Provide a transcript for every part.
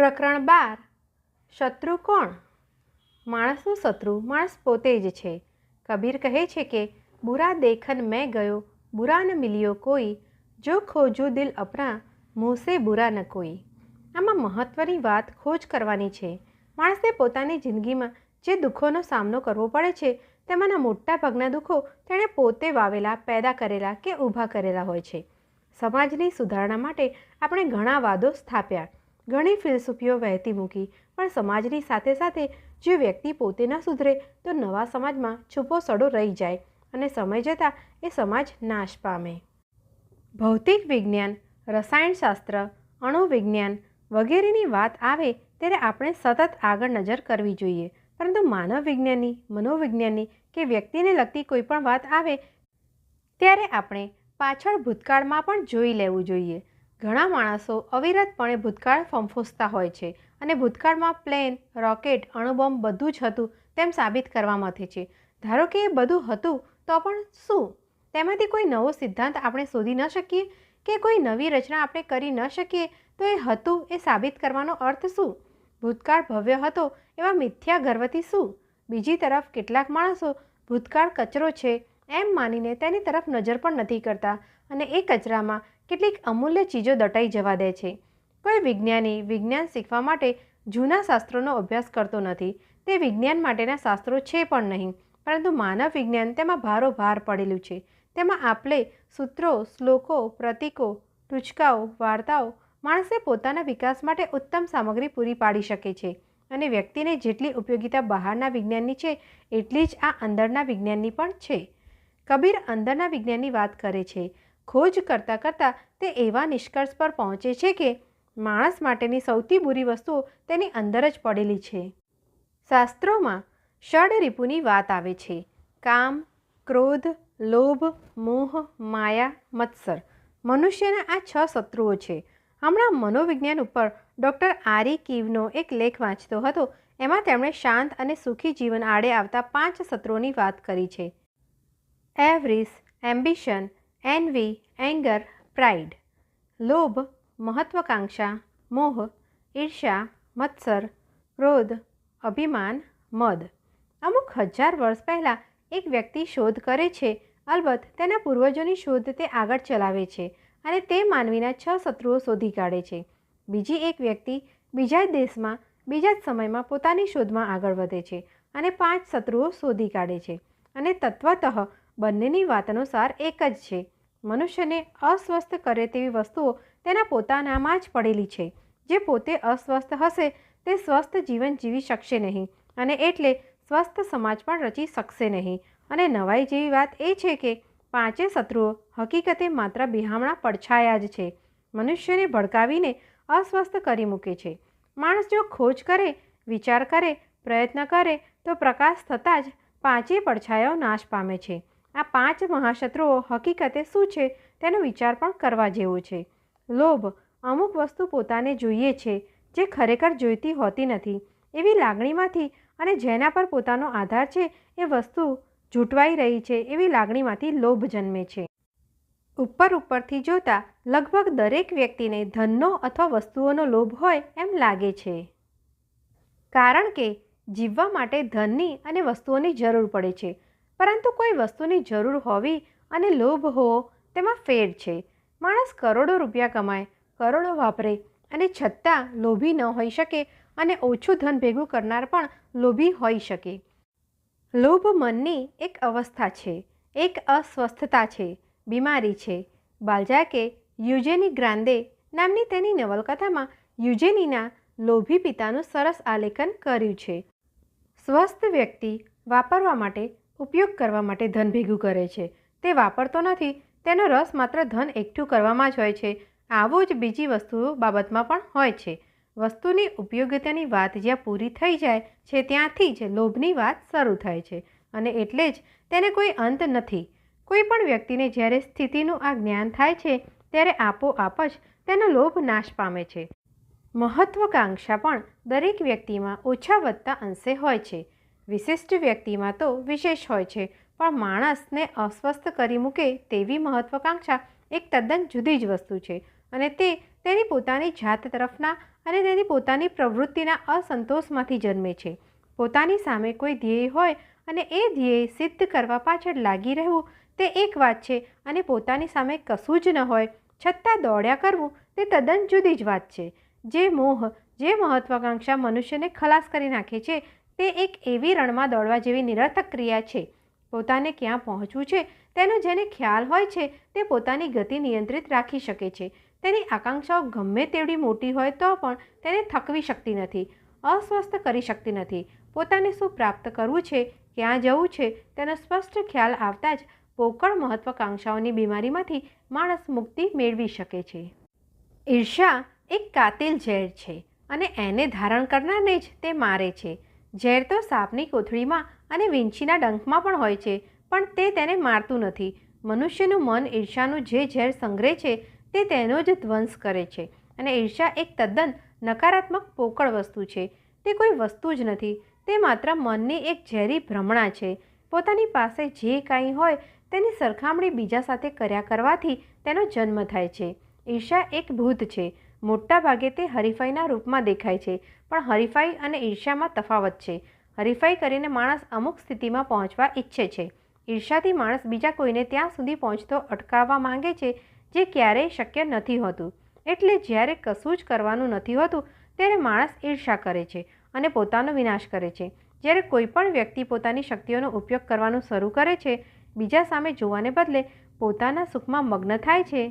પ્રકરણ બાર. શત્રુ કોણ? માણસનું શત્રુ, માણસ પોતે જ છે. કબીર કહે છે કે, બુરા દેખન મેં ગયો, બુરા ન મિલ્યો કોઈ. જો ખોજું દિલ અપના, મોસે બુરા ન કોઈ. આમાં મહત્ત્વની વાત ખોજ કરવાની છે. માણસને પોતાની જિંદગીમાં જે દુઃખોનો સામનો કરવો પડે છે, તેમાંના મોટા ભાગના દુઃખો તેણે પોતે વાવેલા, પેદા કરેલા કે ઊભા કરેલા હોય છે. સમાજની સુધારણા માટે આપણે ઘણા વાદો સ્થાપ્યા. ઘણી ફિલસૂફીઓ વહેતી મૂકી, પણ સમાજની સાથે સાથે જે વ્યક્તિ પોતે ન સુધરે, તો નવા સમાજમાં છૂપો સડો રહી જાય અને સમય જતાં એ સમાજ નાશ પામે. ભૌતિક વિજ્ઞાન રસાયણશાસ્ત્ર અણુવિજ્ઞાન વગેરેની વાત આવે ત્યારે આપણે સતત આગળ નજર કરવી જોઈએ. પરંતુ માનવ વિજ્ઞાનની મનોવિજ્ઞાનની કે વ્યક્તિને લગતી કોઈ પણ વાત આવે, ત્યારે આપણે પાછળ ભૂતકાળમાં પણ જોઈ લેવું જોઈએ. ઘણા માણસો અવિરતપણે ભૂતકાળ ફંફોસતા હોય છે અને ભૂતકાળમાં પ્લેન, રોકેટ, અણુબોમ્બ બધું જ હતું તેમ સાબિત કરવા મથે છે. ધારો કે એ બધું હતું, તો પણ શું? તેમાંથી કોઈ નવો સિદ્ધાંત આપણે શોધી ન શકીએ? કે કોઈ નવી રચના આપણે કરી ન શકીએ? તો એ હતું, એ સાબિત કરવાનો અર્થ શું? ભૂતકાળ ભવ્ય હતો એવા મિથ્યા ગર્વથી શું? બીજી તરફ કેટલાક માણસો ભૂતકાળ કચરો છે એમ માનીને તેની તરફ નજર પણ નથી કરતા અને એ કચરામાં કેટલીક અમૂલ્ય ચીજો દટાઈ જવા દે છે. કોઈ વિજ્ઞાની વિજ્ઞાન શીખવા માટે જૂના શાસ્ત્રોનો અભ્યાસ કરતો નથી. તે વિજ્ઞાન માટેના શાસ્ત્રો છે પણ નહીં, પરંતુ માનવ વિજ્ઞાન તેમાં ભારો ભાર પડેલું છે. તેમાં આપલે સૂત્રો, શ્લોકો, પ્રતીકો, ટૂચકાઓ, વાર્તાઓ માણસે પોતાના વિકાસ માટે ઉત્તમ સામગ્રી પૂરી પાડી શકે છે અને વ્યક્તિને જેટલી ઉપયોગિતા બહારના વિજ્ઞાનની છે, એટલી જ આ અંદરના વિજ્ઞાનની પણ છે. કબીર અંદરના વિજ્ઞાનની વાત કરે છે. ખોજ કરતાં કરતાં તે એવા નિષ્કર્ષ પર પહોંચે છે કે માણસ માટેની સૌથી બુરી વસ્તુઓ તેની અંદર જ પડેલી છે. શાસ્ત્રોમાં ષડ રિપુની વાત આવે છે. કામ, ક્રોધ, લોભ, મોહ, માયા, મત્સર. મનુષ્યના આ છ શત્રુઓ છે. હમણાં મનોવિજ્ઞાન ઉપર ડૉક્ટર આરી કીવનો એક લેખ વાંચતો હતો, એમાં તેમણે શાંત અને સુખી જીવન આડે આવતા પાંચ શત્રુઓની વાત કરી છે. Avarice, ambition, envy anger pride લોભ, મહત્વાકાંક્ષા, મોહ. ઈર્ષ્યા, મત્સર. ક્રોધ, અભિમાન, મદ. અમુક હજાર વર્ષ પહેલાં એક વ્યક્તિ શોધ કરે છે, અલબત્ત તેના પૂર્વજોની શોધ તે આગળ ચલાવે છે અને તે માનવીના છ શત્રુઓ શોધી કાઢે છે. બીજી એક વ્યક્તિ બીજા દેશમાં, બીજા જ સમયમાં પોતાની શોધમાં આગળ વધે છે અને પાંચ શત્રુઓ શોધી કાઢે છે અને તત્વતઃ બંનેની વાતનો સાર એક જ છે. મનુષ્યને અસ્વસ્થ કરે તેવી વસ્તુઓ તેના પોતાનામાં જ પડેલી છે. જે પોતે અસ્વસ્થ હશે, તે સ્વસ્થ જીવન જીવી શકશે નહીં અને એટલે સ્વસ્થ સમાજ પણ રચી શકશે નહીં. અને નવાઈ જેવી વાત એ છે કે પાંચે શત્રુઓ હકીકતે માત્ર બિહામણા પડછાયા જ છે. મનુષ્યને ભડકાવીને અસ્વસ્થ કરી મૂકે છે. માણસ જો ખોજ કરે, વિચાર કરે, પ્રયત્ન કરે, તો પ્રકાશ થતાં જ પાંચેય પડછાયાઓ નાશ પામે છે. આ પાંચ મહાશત્રુઓ હકીકતે શું છે તેનો વિચાર પણ કરવા જેવો છે. લોભ અમુક વસ્તુ પોતાને જોઈએ છે જે ખરેખર જોઈતી હોતી નથી. એવી લાગણીમાંથી અને જેના પર પોતાનો આધાર છે એ વસ્તુ જૂટવાઈ રહી છે એવી લાગણીમાંથી લોભ જન્મે છે. ઉપર ઉપરથી જોતા લગભગ દરેક વ્યક્તિને ધનનો અથવા વસ્તુઓનો લોભ હોય એમ લાગે છે. કારણ કે જીવવા માટે ધનની અને વસ્તુઓની જરૂર પડે છે. પરંતુ કોઈ વસ્તુની જરૂર હોવી અને લોભ હોવો તેમાં ફેર છે. માણસ કરોડો રૂપિયા કમાય, કરોડો વાપરે અને છતાં લોભી ન હોઈ શકે અને ઓછું ધન ભેગું કરનાર પણ લોભી હોઈ શકે. લોભ મનની એક અવસ્થા છે, એક અસ્વસ્થતા છે, બીમારી છે. બાલ્જાકે યુજેની ગ્રાન્દે નામની તેની નવલકથામાં યુજેનીના લોભી પિતાનું સરસ આલેખન કર્યું છે. સ્વસ્થ વ્યક્તિ વાપરવા માટે ઉપયોગ કરવા માટે ધન ભેગું કરે છે. તે વાપરતો નથી. તેનો રસ માત્ર ધન એકઠું કરવામાં જ હોય છે. આવું જ બીજી વસ્તુઓ બાબતમાં પણ હોય છે. વસ્તુની ઉપયોગિતાની વાત જ્યાં પૂરી થઈ જાય છે ત્યાંથી જ લોભની વાત શરૂ થાય છે અને એટલે જ તેને કોઈ અંત નથી. કોઈ પણ વ્યક્તિને જ્યારે સ્થિતિનું આ જ્ઞાન થાય છે, ત્યારે આપોઆપ જ તેનો લોભ નાશ પામે છે. મહત્વકાંક્ષા પણ દરેક વ્યક્તિમાં ઓછા વધતા અંશે હોય છે. વિશિષ્ટ વ્યક્તિમાં તો વિશેષ હોય છે, પણ માણસને અસ્વસ્થ કરી મૂકે તેવી મહત્વકાંક્ષા એક તદ્દન જુદી જ વસ્તુ છે અને તે તેની પોતાની જાત તરફના અને તેની પોતાની પ્રવૃત્તિના અસંતોષમાંથી જન્મે છે. પોતાની સામે કોઈ ધ્યેય હોય અને એ ધ્યેય સિદ્ધ કરવા પાછળ લાગી રહેવું તે એક વાત છે અને પોતાની સામે કશું જ ન હોય, છતાં દોડ્યા કરવું તે તદ્દન જુદી જ વાત છે. જે મોહ, જે મહત્વાકાંક્ષા મનુષ્યને ખલાસ કરી નાખે છે તે એક એવી રણમાં દોડવા જેવી નિરર્થક ક્રિયા છે. પોતાને ક્યાં પહોંચવું છે, તેનો જેને ખ્યાલ હોય છે, તે પોતાની ગતિ નિયંત્રિત રાખી શકે છે. તેની આકાંક્ષાઓ ગમે તેવડી મોટી હોય તો પણ તેને થકવી શકતી નથી, અસ્વસ્થ કરી શકતી નથી. પોતાને શું પ્રાપ્ત કરવું છે, ક્યાં જવું છે, તેનો સ્પષ્ટ ખ્યાલ આવતા જ પોકળ મહત્વાકાંક્ષાઓની બીમારીમાંથી માણસ મુક્તિ મેળવી શકે છે. ઈર્ષા એક કાતિલ ઝેર છે અને એને ધારણ કરનારને જ તે મારે છે. ઝેર તો સાપની કોથળીમાં અને વીંછીના ડંખમાં પણ હોય છે, પણ તે તેને મારતું નથી. મનુષ્યનું મન ઈર્ષાનું જે ઝેર સંગ્રહે છે, તે તેનો જ ધ્વંસ કરે છે. અને ઈર્ષા એક તદ્દન નકારાત્મક પોકળ વસ્તુ છે. તે કોઈ વસ્તુ જ નથી. તે માત્ર મનની એક ઝેરી ભ્રમણા છે. પોતાની પાસે જે કાંઈ હોય, તેની સરખામણી બીજા સાથે કર્યા કરવાથી તેનો જન્મ થાય છે. ઈર્ષા એક ભૂત છે. મોટા ભાગે તે હરીફાઈના રૂપમાં દેખાય છે, પણ હરીફાઈ અને ઈર્ષામાં તફાવત છે. હરીફાઈ કરીને માણસ અમુક સ્થિતિમાં પહોંચવા ઈચ્છે છે. ઈર્ષાથી માણસ બીજા કોઈને ત્યાં સુધી પહોંચતો અટકાવવા માંગે છે, જે ક્યારેય શક્ય નથી હોતું. એટલે જ્યારે કશું જ કરવાનું નથી હોતું, ત્યારે માણસ ઈર્ષા કરે છે અને પોતાનો વિનાશ કરે છે. જ્યારે કોઈ પણ વ્યક્તિ પોતાની શક્તિઓનો ઉપયોગ કરવાનું શરૂ કરે છે, બીજા સામે જોવાને બદલે પોતાના સુખમાં મગ્ન થાય છે.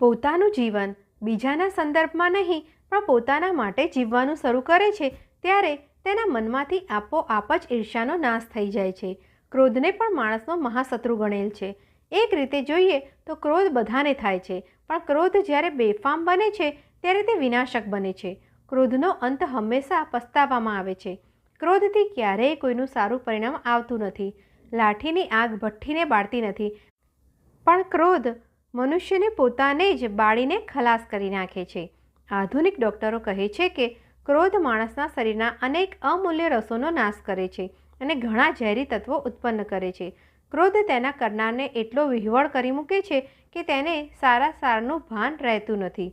પોતાનું જીવન બીજાના સંદર્ભમાં નહીં, પણ પોતાના માટે જીવવાનું શરૂ કરે છે, ત્યારે તેના મનમાંથી આપોઆપ જ ઈર્ષાનો નાશ થઈ જાય છે. ક્રોધને પણ માણસનો મહાશત્રુ ગણેલ છે. એક રીતે જોઈએ તો ક્રોધ બધાને થાય છે, પણ ક્રોધ જ્યારે બેફામ બને છે, ત્યારે તે વિનાશક બને છે. ક્રોધનો અંત હંમેશા પસ્તાવવામાં આવે છે. ક્રોધથી ક્યારેય કોઈનું સારું પરિણામ આવતું નથી. લાઠીની આગ ભઠ્ઠીને બાળતી નથી. પણ ક્રોધ મનુષ્યને પોતાને જ બાળીને ખલાસ કરી નાખે છે. આધુનિક ડૉક્ટરો કહે છે કે, ક્રોધ માણસના શરીરના અનેક અમૂલ્ય રસોનો નાશ કરે છે અને ઘણા ઝેરી તત્વો ઉત્પન્ન કરે છે. ક્રોધ તેના કરનારને એટલો વિહવળ કરી મૂકે છે કે તેને સારા સારનું ભાન રહેતું નથી.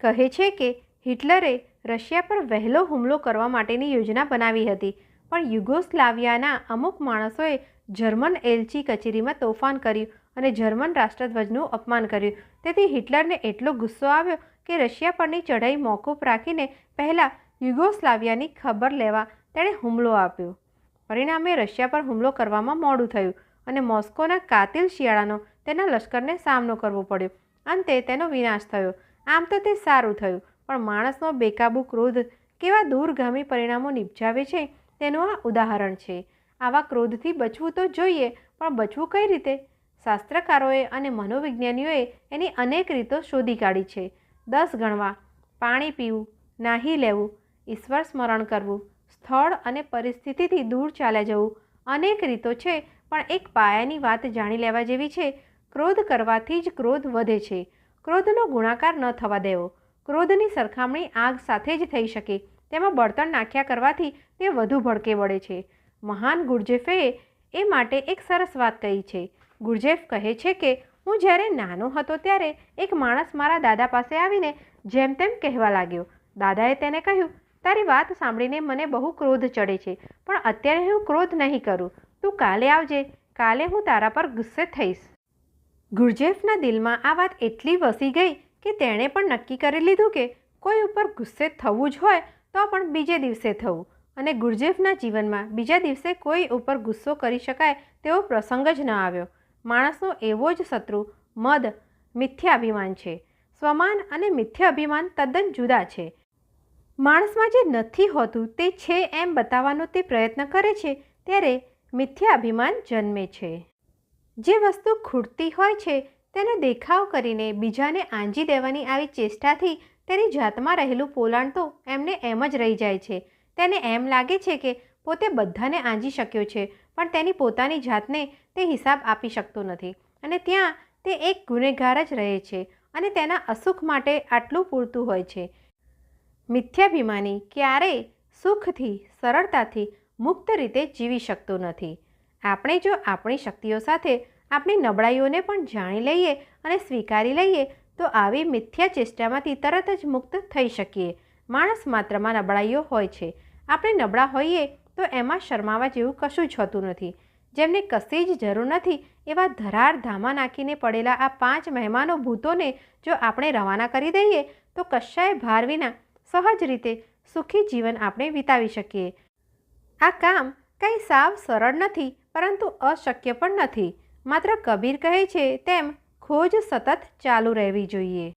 કહે છે કે, હિટલરે રશિયા પર વહેલો હુમલો કરવા માટેની યોજના બનાવી હતી, પણ યુગોસ્લાવિયાના અમુક માણસોએ જર્મન એલચી કચેરીમાં તોફાન કર્યું અને જર્મન રાષ્ટ્રધ્વજનું અપમાન કર્યું. તેથી હિટલરને એટલો ગુસ્સો આવ્યો કે રશિયા પરની ચઢાઈ મોકૂફ રાખીને પહેલાં યુગોસ્લાવિયાની ખબર લેવા તેણે હુમલો આપ્યો. પરિણામે રશિયા પર હુમલો કરવામાં મોડું થયું અને મોસ્કોના કાતિલ શિયાળાનો તેના લશ્કરને સામનો કરવો પડ્યો. અંતે તેનો વિનાશ થયો. આમ તો તે સારું થયું, પણ માણસનો બેકાબુ ક્રોધ કેવા દૂરગામી પરિણામો નિપજાવે છે તેનું આ ઉદાહરણ છે. આવા ક્રોધથી બચવું તો જોઈએ, પણ બચવું કઈ રીતે? શાસ્ત્રકારોએ અને મનોવિજ્ઞાનીઓએ એની અનેક રીતો શોધી કાઢી છે. દસ ગણવા, પાણી પીવું, નાહી લેવું, ઈશ્વર સ્મરણ કરવું, સ્થળ અને પરિસ્થિતિથી દૂર ચાલ્યા જવું, અનેક રીતો છે, પણ એક પાયાની વાત જાણી લેવા જેવી છે. ક્રોધ કરવાથી જ ક્રોધ વધે છે. ક્રોધનો ગુણાકાર ન થવા દેવો. ક્રોધની સરખામણી આગ સાથે જ થઈ શકે. તેમાં બળતણ નાખ્યા કરવાથી તે વધુ ભડકે વળે છે. મહાન ગુરજેફે એ માટે એક સરસ વાત કહી છે. ગુરજેફ કહે છે કે, હું જ્યારે નાનો હતો ત્યારે એક માણસ મારા દાદા પાસે આવીને જેમ તેમ કહેવા લાગ્યો. દાદાએ તેને કહ્યું, તારી વાત સાંભળીને મને બહુ ક્રોધ ચડે છે, પણ અત્યારે હું ક્રોધ નહીં કરું. તું કાલે આવજે, કાલે હું તારા પર ગુસ્સે થઈશ. ગુરજેફના દિલમાં આ વાત એટલી વસી ગઈ કે તેણે પણ નક્કી કરી લીધું કે, કોઈ ઉપર ગુસ્સે થવું જ હોય તો પણ બીજે દિવસે થવું. અને ગુરજેફના જીવનમાં બીજા દિવસે કોઈ ઉપર ગુસ્સો કરી શકાય તેવો પ્રસંગ જ ન આવ્યો. માણસનો એવો જ શત્રુ, મદ, મિથ્યાભિમાન છે. સ્વમાન અને મિથ્ય અભિમાન તદ્દન જુદા છે. માણસમાં જે નથી હોતું તે છે એમ બતાવવાનો તે પ્રયત્ન કરે છે ત્યારે મિથ્યા અભિમાન જન્મે છે. જે વસ્તુ ખૂટતી હોય છે તેનો દેખાવ કરીને બીજાને આંજી દેવાની આવી ચેષ્ટાથી તેની જાતમાં રહેલું પોલાણ તો એમને એમ જ રહી જાય છે. તેને એમ લાગે છે કે પોતે બધાને આંજી શક્યો છે. પણ તેની પોતાની જાતને તે હિસાબ આપી શકતો નથી. અને ત્યાં તે એક ગુનેગાર જ રહે છે અને તેના અસુખ માટે આટલું પૂરતું હોય છે. મિથ્યાભિમાની ક્યારેય સુખથી, સરળતાથી, મુક્ત રીતે જીવી શકતો નથી. આપણે જો આપણી શક્તિઓ સાથે આપણી નબળાઈઓને પણ જાણી લઈએ અને સ્વીકારી લઈએ, તો આવી મિથ્યા ચેષ્ટામાંથી તરત જ મુક્ત થઈ શકીએ. માણસ માત્રમાં નબળાઈઓ હોય છે. આપણે નબળા હોઈએ તો એમાં શરમાવા જેવું કશું જ હોતું નથી. જેમને કશી જ જરૂર નથી એવા ધરાર ધામા નાખીને પડેલા આ પાંચ મહેમાનો ભૂતોને જો આપણે રવાના કરી દઈએ તો કશાય ભાર વિના સહજ રીતે સુખી જીવન આપણે વિતાવી શકીએ. આ કામ કંઈ સાવ સરળ નથી, પરંતુ અશક્ય પણ નથી. માત્ર કબીર કહે છે તેમ ખોજ સતત ચાલુ રહેવી જોઈએ.